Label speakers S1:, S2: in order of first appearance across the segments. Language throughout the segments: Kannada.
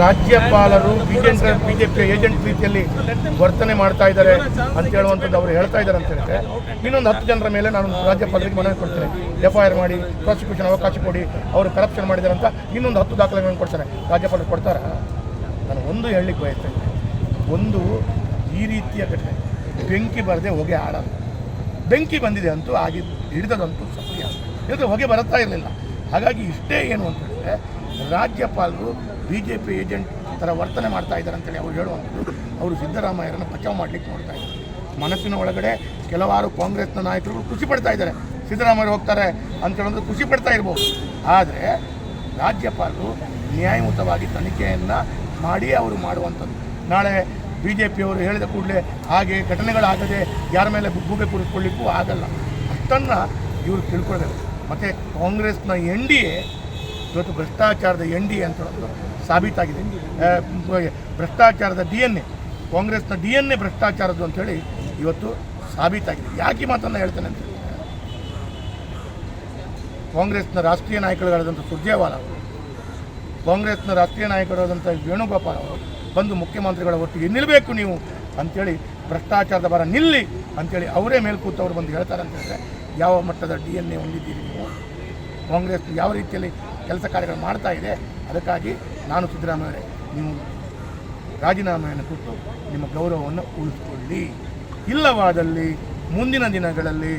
S1: ರಾಜ್ಯಪಾಲರು, ಬಿಜೆಪಿ ಬಿಜೆಪಿಯ ಏಜೆಂಟ್ ರೀತಿಯಲ್ಲಿ ವರ್ತನೆ ಮಾಡ್ತಾ ಇದ್ದಾರೆ ಅಂತ ಹೇಳುವಂಥದ್ದು ಅವರು ಹೇಳ್ತಾ ಇದ್ದಾರೆ ಅಂತ ಹೇಳಿದ್ರೆ, ಇನ್ನೊಂದು ಹತ್ತು ಜನರ ಮೇಲೆ ನಾನು ರಾಜ್ಯಪಾಲರಿಗೆ ಮನವಿ ಕೊಡ್ತೇನೆ. ಎಫ್ ಐ ಆರ್ ಮಾಡಿ, ಪ್ರಾಸಿಕ್ಯೂಷನ್ ಅವಕಾಶ ಕೊಡಿ, ಅವರು ಕರಪ್ಷನ್ ಮಾಡಿದ್ದಾರೆ ಅಂತ ಇನ್ನೊಂದು ಹತ್ತು ದಾಖಲೆಗಳನ್ನು ಕೊಡ್ತಾರೆ. ರಾಜ್ಯಪಾಲರು ಕೊಡ್ತಾರೆ? ನಾನು ಒಂದು ಹೇಳಲಿಕ್ಕೆ ಬಯಸ್ತೇನೆ. ಒಂದು, ಈ ರೀತಿಯ ಘಟನೆ, ಬೆಂಕಿ ಬರದೆ ಹೊಗೆ ಆಡಲ್ಲ ಬೆಂಕಿ ಬಂದಿದೆ ಅಂತೂ ಆಗಿ ಹಿಡಿದದಂತೂ ಸತ್ಯ. ಇದು ಹೊಗೆ ಬರುತ್ತಾ ಇರಲಿಲ್ಲ. ಹಾಗಾಗಿ ಇಷ್ಟೇ ಏನು ಅಂತ ಹೇಳಿದ್ರೆ ರಾಜ್ಯಪಾಲರು ಬಿ ಜೆ ಪಿ ಏಜೆಂಟ್ ಥರ ವರ್ತನೆ ಮಾಡ್ತಾ ಇದ್ದಾರೆ ಅಂತೇಳಿ ಅವ್ರು ಹೇಳುವಂಥದ್ದು. ಅವರು ಸಿದ್ದರಾಮಯ್ಯರನ್ನು ಬಚಾವ್ ಮಾಡಲಿಕ್ಕೆ ನೋಡ್ತಾ ಇದ್ದಾರೆ. ಮನಸ್ಸಿನ ಒಳಗಡೆ ಕೆಲವಾರು ಕಾಂಗ್ರೆಸ್ನ ನಾಯಕರು ಖುಷಿ ಪಡ್ತಾ ಇದ್ದಾರೆ. ಸಿದ್ದರಾಮಯ್ಯ ಹೋಗ್ತಾರೆ ಅಂತ ಹೇಳಿದ್ರೆ ಖುಷಿ ಪಡ್ತಾ ಇರ್ಬೋದು. ಆದರೆ ರಾಜ್ಯಪಾಲರು ನ್ಯಾಯಯುತವಾಗಿ ತನಿಖೆಯನ್ನು ಮಾಡಿ ಅವರು ಮಾಡುವಂಥದ್ದು. ನಾಳೆ ಬಿ ಜೆ ಪಿಯವರು ಹೇಳಿದ ಕೂಡಲೇ ಹಾಗೆ ಘಟನೆಗಳಾಗದೆ ಯಾರ ಮೇಲೆ ಗೂಬೆ ಕೂರಿಸ್ಕೊಳ್ಳಿಕ್ಕೂ ಆಗಲ್ಲ. ಅಷ್ಟನ್ನು ಇವರು ತಿಳ್ಕೊಳ್ಬೇಕು. ಮತ್ತು ಕಾಂಗ್ರೆಸ್ನ ಎನ್ ಡಿ ಎ ಇವತ್ತು ಭ್ರಷ್ಟಾಚಾರದ ಎನ್ ಡಿ ಅಂತ ಸಾಬೀತಾಗಿದೆ. ಭ್ರಷ್ಟಾಚಾರದ ಡಿ ಎನ್ ಎ, ಕಾಂಗ್ರೆಸ್ನ ಡಿ ಎನ್ ಎ ಭ್ರಷ್ಟಾಚಾರದ್ದು ಅಂತೇಳಿ ಇವತ್ತು ಸಾಬೀತಾಗಿದೆ. ಯಾಕೆ ಮಾತನ್ನು ಹೇಳ್ತೇನೆ ಅಂತ ಕಾಂಗ್ರೆಸ್ನ ರಾಷ್ಟ್ರೀಯ ನಾಯಕರುಗಳಾದಂಥ ಸುರ್ಜೇವಾಲ ಅವರು, ಕಾಂಗ್ರೆಸ್ನ ರಾಷ್ಟ್ರೀಯ ನಾಯಕರಾದಂಥ ವೇಣುಗೋಪಾಲ್ ಅವರು ಬಂದು ಮುಖ್ಯಮಂತ್ರಿಗಳ ಒಟ್ಟಿಗೆ ನಿಲ್ಲಬೇಕು ನೀವು ಅಂಥೇಳಿ ಭ್ರಷ್ಟಾಚಾರದ ಬರ ನಿಲ್ಲಿ ಅಂಥೇಳಿ ಅವರೇ ಮೇಲ್ಕೂತವ್ರು ಬಂದು ಹೇಳ್ತಾರೆ ಅಂತ ಹೇಳಿದ್ರೆ, ಯಾವ ಮಟ್ಟದ ಡಿ ಎನ್ ಎ ಹೊಂದಿದ್ದೀರಿ ನೀವು? ಕಾಂಗ್ರೆಸ್ ಯಾವ ರೀತಿಯಲ್ಲಿ ಕೆಲಸ ಕಾರ್ಯಗಳು ಮಾಡ್ತಾ ಇದೆ. ಅದಕ್ಕಾಗಿ ನಾನು ಸಿದ್ದರಾಮಯ್ಯ ನೀವು ರಾಜೀನಾಮೆಯನ್ನು ಕೊಟ್ಟು ನಿಮ್ಮ ಗೌರವವನ್ನು ಉಳಿಸ್ಕೊಳ್ಳಿ. ಇಲ್ಲವಾದಲ್ಲಿ ಮುಂದಿನ ದಿನಗಳಲ್ಲಿ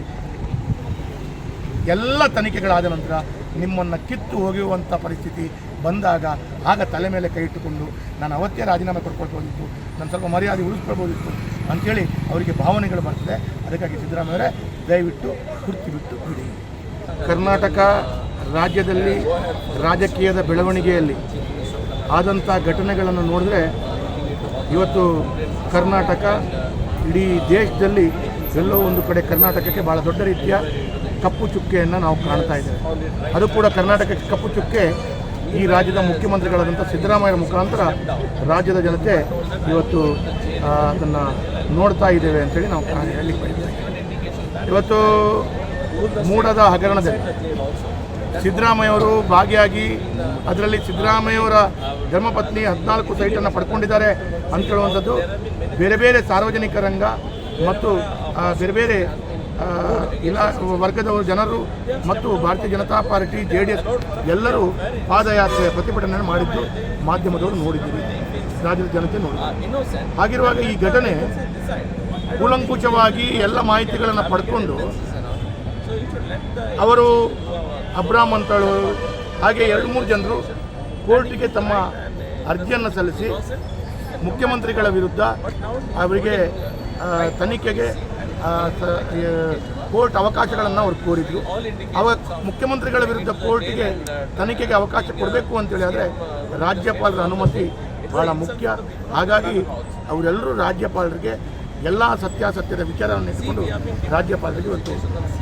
S1: ಎಲ್ಲ ತನಿಖೆಗಳಾದ ನಂತರ ನಿಮ್ಮನ್ನು ಕಿತ್ತು ಹೋಗುವಂಥ ಪರಿಸ್ಥಿತಿ ಬಂದಾಗ ಆಗ ತಲೆ ಮೇಲೆ ಕೈ ಇಟ್ಟುಕೊಂಡು ನಾನು ಅವತ್ತೇ ರಾಜೀನಾಮೆ ಕೊಡ್ಕೊಳ್ಬೋದಿತ್ತು ನಾನು ಸ್ವಲ್ಪ ಮರ್ಯಾದೆ ಉಳಿಸ್ಕೊಳ್ಬೋದಿತ್ತು ಅಂಥೇಳಿ ಅವರಿಗೆ ಭಾವನೆಗಳು ಬರ್ತದೆ. ಅದಕ್ಕಾಗಿ ಸಿದ್ದರಾಮಯ್ಯವರೇ, ದಯವಿಟ್ಟು ಕುರ್ತಿ ಬಿಟ್ಟು ಬಿಡಿ. ಕರ್ನಾಟಕ ರಾಜ್ಯದಲ್ಲಿ ರಾಜಕೀಯದ ಬೆಳವಣಿಗೆಯಲ್ಲಿ ಆದಂಥ ಘಟನೆಗಳನ್ನು ನೋಡಿದ್ರೆ ಇವತ್ತು ಕರ್ನಾಟಕ, ಇಡೀ ದೇಶದಲ್ಲಿ ಎಲ್ಲೋ ಒಂದು ಕಡೆ ಕರ್ನಾಟಕಕ್ಕೆ ಭಾಳ ದೊಡ್ಡ ರೀತಿಯ ಕಪ್ಪು ಚುಕ್ಕೆಯನ್ನು ನಾವು ಕಾಣ್ತಾ ಇದ್ದೇವೆ. ಅದು ಕೂಡ ಕರ್ನಾಟಕಕ್ಕೆ ಕಪ್ಪು ಚುಕ್ಕೆ. ಈ ರಾಜ್ಯದ ಮುಖ್ಯಮಂತ್ರಿಗಳಾದಂಥ ಸಿದ್ದರಾಮಯ್ಯ ಮುಖಾಂತರ ರಾಜ್ಯದ ಜನತೆ ಇವತ್ತು ಅದನ್ನು ನೋಡ್ತಾ ಇದ್ದೇವೆ ಅಂತೇಳಿ ನಾವು ಹೇಳಲಿಕ್ಕೆ ಇವತ್ತು ಮೂಡದ ಹಗರಣದಲ್ಲಿ ಸಿದ್ದರಾಮಯ್ಯವರು ಭಾಗಿಯಾಗಿ ಅದರಲ್ಲಿ ಸಿದ್ದರಾಮಯ್ಯವರ ಧರ್ಮಪತ್ನಿ ಹದಿನಾಲ್ಕು ಸೈಟನ್ನು ಪಡ್ಕೊಂಡಿದ್ದಾರೆ ಅಂತ ಹೇಳುವಂಥದ್ದು ಬೇರೆ ಬೇರೆ ಸಾರ್ವಜನಿಕ ರಂಗ ಮತ್ತು ಬೇರೆ ಬೇರೆ ಇಲಾ ವರ್ಗದವರು ಜನರು ಮತ್ತು Bharatiya Janata party, J D S ಎಲ್ಲರೂ ಪಾದಯಾತ್ರೆ ಪ್ರತಿಭಟನೆ ಮಾಡಿದ್ದು ಮಾಧ್ಯಮದವರು ನೋಡಿದ್ದೀವಿ ರಾಜ್ಯದ ಜನತೆ ನೋಡಿದ್ದೀವಿ ಹಾಗಿರುವಾಗ ಈ ಘಟನೆ ಕೂಲಂಕುಷವಾಗಿ ಎಲ್ಲ ಮಾಹಿತಿಗಳನ್ನು ಪಡ್ಕೊಂಡು ಅವರು ಅಬ್ರಾಮ್ ಅಂತಳು ಹಾಗೆ ಎರಡು ಮೂರು ಜನರು ಕೋರ್ಟಿಗೆ ತಮ್ಮ ಅರ್ಜಿಯನ್ನು ಸಲ್ಲಿಸಿ ಮುಖ್ಯಮಂತ್ರಿಗಳ ವಿರುದ್ಧ ಅವರಿಗೆ ತನಿಖೆಗೆ ಕೋರ್ಟ್ ಅವಕಾಶಗಳನ್ನು ಅವರು ಕೋರಿದ್ರು. ಅವ ಮುಖ್ಯಮಂತ್ರಿಗಳ ವಿರುದ್ಧ ಕೋರ್ಟಿಗೆ ತನಿಖೆಗೆ ಅವಕಾಶ ಕೊಡಬೇಕು ಅಂತೇಳಿ ಆದರೆ ರಾಜ್ಯಪಾಲರ ಅನುಮತಿ ಬಹಳ ಮುಖ್ಯ. ಹಾಗಾಗಿ ಅವರೆಲ್ಲರೂ ರಾಜ್ಯಪಾಲರಿಗೆ ಎಲ್ಲ ಸತ್ಯಾಸತ್ಯದ ವಿಚಾರವನ್ನು ಇಟ್ಟುಕೊಂಡು ರಾಜ್ಯಪಾಲರಿಗೆ ಇವತ್ತು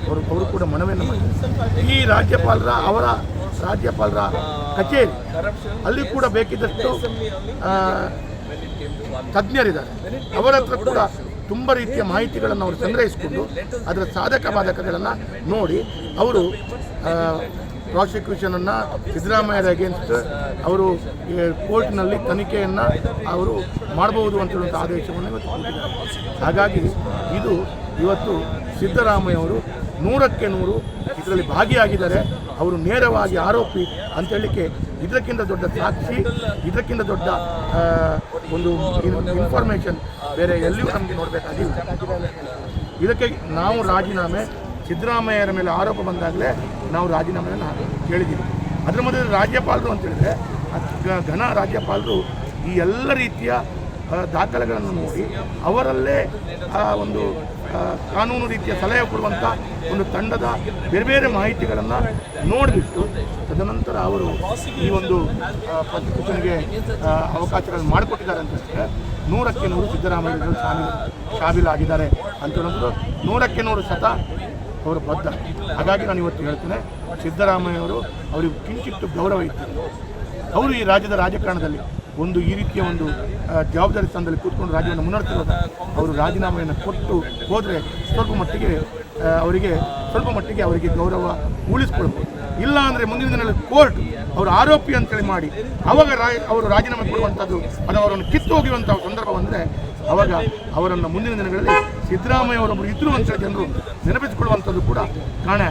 S1: ಅವರು ಅವರು ಕೂಡ ಮನವಿಯನ್ನು ಮಾಡಿದ್ದಾರೆ ಈ ರಾಜ್ಯಪಾಲರ, ಅವರ ರಾಜ್ಯಪಾಲರ ಕಚೇರಿ, ಅಲ್ಲಿ ಕೂಡ ಬೇಕಿದ್ದಷ್ಟು ತಜ್ಞರಿದ್ದಾರೆ. ಅವರ ಹತ್ರ ಕೂಡ ತುಂಬ ರೀತಿಯ ಮಾಹಿತಿಗಳನ್ನು ಅವರು ಸಂಗ್ರಹಿಸಿಕೊಂಡು, ಅದರ ಸಾಧಕ ಬಾಧಕಗಳನ್ನು ನೋಡಿ, ಅವರು ಪ್ರಾಸಿಕ್ಯೂಷನನ್ನು ಸಿದ್ದರಾಮಯ್ಯರ ಅಗೇನ್ಸ್ಟ್ ಅವರು ಕೋರ್ಟ್ನಲ್ಲಿ ತನಿಖೆಯನ್ನು ಅವರು ಮಾಡಬಹುದು ಅಂತ ಹೇಳುವಂಥ ಆದೇಶವನ್ನು ಇವತ್ತು ಹಾಗಾಗಿ ಇದು ಇವತ್ತು ಸಿದ್ದರಾಮಯ್ಯ ಅವರು ನೂರಕ್ಕೆ ನೂರು ಇದರಲ್ಲಿ ಭಾಗಿಯಾಗಿದ್ದಾರೆ. ಅವರು ನೇರವಾಗಿ ಆರೋಪಿ ಅಂತ ಹೇಳಲಿಕ್ಕೆ ಇದಕ್ಕಿಂತ ದೊಡ್ಡ ಸಾಕ್ಷಿ, ಇದಕ್ಕಿಂತ ದೊಡ್ಡ ಒಂದು ಇನ್ಫಾರ್ಮೇಷನ್ ಬೇರೆ ಎಲ್ಲಿಯೂ ನಮಗೆ ನೋಡಬೇಕಾಗಿಲ್ಲ. ಇದಕ್ಕೆ ನಾವು ರಾಜೀನಾಮೆ ಸಿದ್ದರಾಮಯ್ಯರ ಮೇಲೆ ಆರೋಪ ಬಂದಾಗಲೇ ನಾವು ರಾಜೀನಾಮೆಯನ್ನು ಕೇಳಿದ್ದೀವಿ. ಅದರ ಮೊದಲು ರಾಜ್ಯಪಾಲರು ಅಂತ ಹೇಳಿದ್ರೆ ಅತ್- ಘನ ರಾಜ್ಯಪಾಲರು ಈ ಎಲ್ಲ ರೀತಿಯ ದಾಖಲೆಗಳನ್ನು ನೋಡಿ ಅವರಲ್ಲೇ ಆ ಒಂದು ಕಾನೂನು ರೀತಿಯ ಸಲಹೆ ಕೊಡುವಂಥ ಒಂದು ತಂಡದ ಬೇರೆ ಬೇರೆ ಮಾಹಿತಿಗಳನ್ನು ನೋಡಿಬಿಟ್ಟು ತದನಂತರ ಅವರು ಈ ಒಂದು ಪ್ರತಿಭಟನೆಗೆ ಅವಕಾಶಗಳನ್ನು ಮಾಡಿಕೊಟ್ಟಿದ್ದಾರೆ ಅಂತ ಹೇಳಿದ್ರೆ ನೂರಕ್ಕೆ ನೂರು ಸಿದ್ದರಾಮಯ್ಯ ಶಾಮೀಲು ಶಾಮೀಲಾಗಿದ್ದಾರೆ ಅಂತ ಹೇಳೋದು ನೂರಕ್ಕೆ ನೂರು ಶತ ಅವರು ಬದ್ಧ. ಹಾಗಾಗಿ ನಾನು ಇವತ್ತು ಹೇಳ್ತೇನೆ, ಸಿದ್ದರಾಮಯ್ಯವರು ಅವರಿಗೆ ಕಿಂಚಿತ್ತು ಗೌರವ ಇತ್ತು. ಅವರು ಈ ರಾಜ್ಯದ ರಾಜಕಾರಣದಲ್ಲಿ ಒಂದು ಈ ರೀತಿಯ ಒಂದು ಜವಾಬ್ದಾರಿ ಸ್ಥಾನದಲ್ಲಿ ಕೂತ್ಕೊಂಡು ರಾಜ್ಯವನ್ನು ಮುನ್ನಡೆಸಿರೋದು ಅವರು ರಾಜೀನಾಮೆಯನ್ನು ಕೊಟ್ಟು ಹೋದರೆ ಸ್ವಲ್ಪ ಮಟ್ಟಿಗೆ ಅವರಿಗೆ ಸ್ವಲ್ಪ ಮಟ್ಟಿಗೆ ಅವರಿಗೆ ಗೌರವ ಉಳಿಸ್ಕೊಳ್ಬೋದು. ಇಲ್ಲ ಅಂದರೆ ಮುಂದಿನ ದಿನಗಳಲ್ಲಿ ಕೋರ್ಟ್ ಅವರು ಆರೋಪಿ ಅಂತೇಳಿ ಮಾಡಿ, ಅವಾಗ ರಾ ಅವರು ರಾಜೀನಾಮೆ ಕೊಡುವಂಥದ್ದು ಅದು ಅವರನ್ನು ಕಿತ್ತು ಹೋಗಿರುವಂಥ ಸಂದರ್ಭ ಬಂದರೆ ಅವಾಗ ಅವರನ್ನು ಮುಂದಿನ ದಿನಗಳಲ್ಲಿ ಸಿದ್ದರಾಮಯ್ಯ ಅವರೊಬ್ಬರು ಇದ್ದರು ಅಂತೇಳಿ ಜನರು ನೆನಪಿಸಿಕೊಳ್ಳುವಂಥದ್ದು ಕೂಡ ಕಾಣೆ